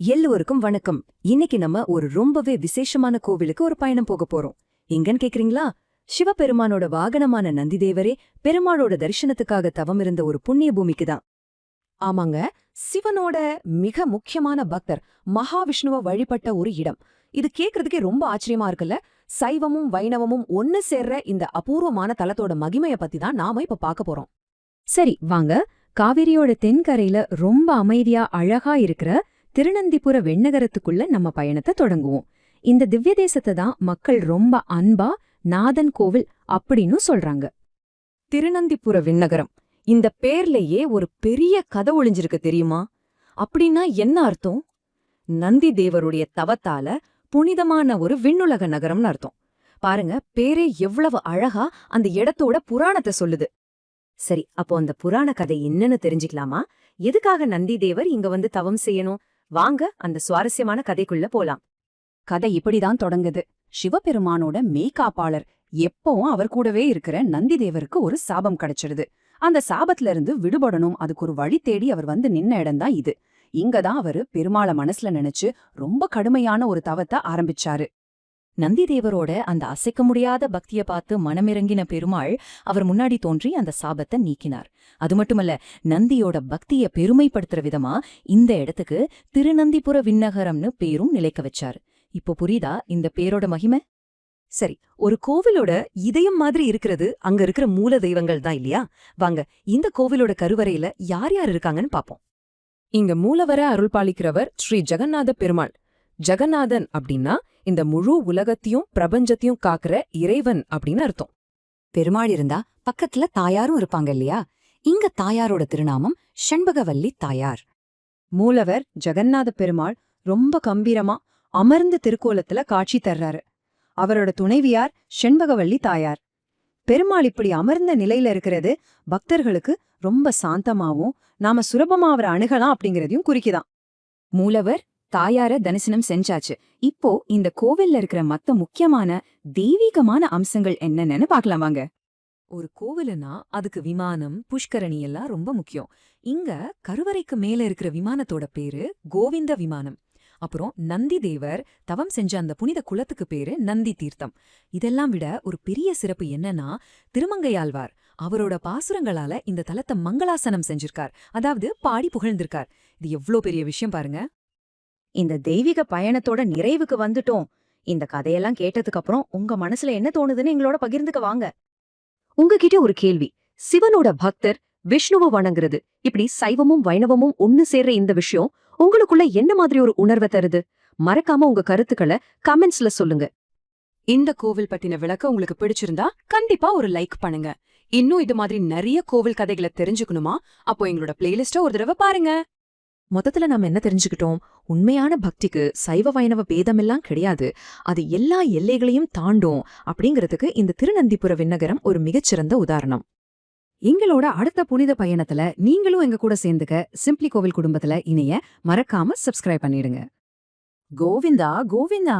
எல்லோருக்கும் வணக்கம். இன்னைக்கு நம்ம ஒரு ரொம்பவே விசேஷமான கோவிலுக்கு ஒரு பயணம் போக போறோம். எங்கன்னு கேக்குறீங்களா? சிவபெருமானோட வாகனமான நந்திதேவரே பெருமாளோட தரிசனத்துக்காக தவம் இருந்த ஒரு புண்ணிய பூமிக்கு தான். ஆமாங்க சிவனோட மிக முக்கியமான பக்தர் மகாவிஷ்ணுவ வழிபட்ட ஒரு இடம். இது கேக்குறதுக்கே ரொம்ப ஆச்சரியமா இருக்குல்ல? சைவமும் வைணவமும் ஒன்னு சேர்ற இந்த அபூர்வமான தலத்தோட மகிமைய பத்தி தான் நாம இப்ப பார்க்க போறோம். சரி வாங்க. காவிரியோட தென்கரையில ரொம்ப அமைதியா அழகா இருக்கிற திருநந்திபுர வெண்ணகரத்துக்குள்ள நம்ம பயணத்தை தொடங்குவோம். இந்த திவ்ய தேசத்தை தான் மக்கள் ரொம்ப அன்பா நாதன் கோவில் அப்படின்னு சொல்றாங்க. திருநந்திபுர விண்ணகரம். இந்த பேர்லயே ஒரு பெரிய கதை ஒளிஞ்சிருக்கு தெரியுமா? அப்படின்னா என்ன அர்த்தம்? நந்தி தேவருடைய தவத்தால புனிதமான ஒரு விண்ணுலக நகரம்னு அர்த்தம். பாருங்க பேரே எவ்வளவு அழகா அந்த இடத்தோட புராணத்தை சொல்லுது. சரி அப்போ அந்த புராண கதை என்னன்னு தெரிஞ்சுக்கலாமா? எதுக்காக நந்தி தேவர் இங்க வந்து தவம் செய்யணும்? வாங்க அந்த சுவாரஸ்யமான கதைக்குள்ள போலாம். கதை இப்படிதான் தொடங்குது. சிவபெருமானோட மெய்காப்பாளர் எப்பவும் அவர் கூடவே இருக்கிற நந்தி தேவருக்கு ஒரு சாபம் கிடைச்சிடுது அந்த சாபத்துல இருந்து விடுபடணும். அதுக்கு ஒரு வழி தேடி அவர் வந்து நின்ன இடம்தான் இது. இங்கதான் அவரு பெருமாளை மனசுல நினைச்சு ரொம்ப கடுமையான ஒரு தவத்தை ஆரம்பிச்சாரு. நந்திதேவரோட அந்த அசைக்க முடியாத பக்திய பார்த்து மனமிறங்கின பெருமாள் அவர் முன்னாடி தோன்றி அந்த சாபத்தை நீக்கினார். அது மட்டுமல்ல நந்தியோட பக்திய பெருமைப்படுத்துற விதமா இந்த இடத்துக்கு திருநந்திபுர விண்ணகரம்னு பேரும் நிலைக்க வச்சார். இப்போ புரியுதா இந்த பேரோட மகிமை? சரி ஒரு கோவிலோட இதயம் மாதிரி இருக்கிறது அங்க இருக்கிற மூல தெய்வங்கள் தான் இல்லையா? வாங்க இந்த கோவிலோட கருவறையில யார் யார் இருக்காங்கன்னு பாப்போம். இங்க மூலவர அருள் பாலிக்கிறவர் ஸ்ரீ ஜெகநாத பெருமாள். ஜெகநாதன் அப்படின்னா இந்த முழு உலகத்தையும் பிரபஞ்சத்தையும் காக்குற இறைவன் அப்படின்னு அர்த்தம். பெருமாள் இருந்தா பக்கத்துல தாயாரும் இருப்பாங்க இல்லையா? இங்க தாயாரோட திருநாமம் ஷண்பகவல்லி தாயார். மூலவர் ஜெகநாத பெருமாள் ரொம்ப கம்பீரமா அமர்ந்த திருக்கோலத்துல காட்சி தர்றாரு. அவரோட துணைவியார் செண்பகவல்லி தாயார். பெருமாள் இப்படி அமர்ந்த நிலையில இருக்கிறது பக்தர்களுக்கு ரொம்ப சாந்தமாவும் நாம சுலபமா அவரை அணுகலாம் அப்படிங்கறதையும் குறிக்குதான். மூலவர் தாயார தரிசனம் செஞ்சாச்சு. இப்போ இந்த கோவில்ல இருக்கிற மத்த முக்கியமான தெய்வீகமான அம்சங்கள் என்னென்னு பார்க்கலாம் வாங்க. ஒரு கோவிலுனா அதுக்கு விமானம் புஷ்கரணி எல்லாம் ரொம்ப முக்கியம். இங்க கருவறைக்கு மேல இருக்கிற விமானத்தோட பேரு கோவிந்த விமானம். அப்புறம் நந்தி தேவர் தவம் செஞ்ச அந்த புனித குலத்துக்கு பேரு நந்தி தீர்த்தம். இதெல்லாம் விட ஒரு பெரிய சிறப்பு என்னன்னா திருமங்கையாழ்வார் அவரோட பாசுரங்களால இந்த தலத்தை மங்களாசனம் செஞ்சிருக்கார். அதாவது பாடி புகழ்ந்திருக்கார். இது எவ்ளோ பெரிய விஷயம் பாருங்க. இந்த தெய்வீக பயணத்தோட நிறைவுக்கு வந்துட்டோம். இந்த கதையெல்லாம் கேட்டதுக்கு அப்புறம் உங்க மனசுல என்ன தோணுதுன்னு எங்களோட பகிர்ந்துக்க வாங்க. உங்ககிட்ட ஒரு கேள்வி. சிவனோட பக்தர் விஷ்ணுவை வணங்குறது இப்படி சைவமும் வைணவமும் ஒன்னு சேர்ற இந்த விஷயம் உங்களுக்குள்ள என்ன மாதிரி ஒரு உணர்வை தருது? மறக்காம உங்க கருத்துக்களை கமெண்ட்ஸ்ல சொல்லுங்க. இந்த கோவில் பத்தின விளக்க உங்களுக்கு பிடிச்சிருந்தா கண்டிப்பா ஒரு லைக் பண்ணுங்க. இன்னும் இது மாதிரி நிறைய கோவில் கதைகளை தெரிஞ்சுக்கணுமா? அப்போ எங்களோட பிளேலிஸ்ட ஒரு தடவை பாருங்க. மொத்தத்துல நாம என்ன தெரிஞ்சுக்கிட்டோம்? உண்மையான பக்திக்கு சைவ வைணவ பேதமெல்லாம் கிடையாது. அது எல்லா எல்லைகளையும் தாண்டும் அப்படிங்கிறதுக்கு இந்த திருநந்திபுர விண்ணகரம் ஒரு மிகச்சிறந்த உதாரணம். எங்களோட அடுத்த புனித பயணத்துல நீங்களும் எங்க கூட சேர்ந்துக்க சிம்பிளி கோவில் குடும்பத்துல இணைய மறக்காம சப்ஸ்கிரைப் பண்ணிடுங்க. கோவிந்தா கோவிந்தா!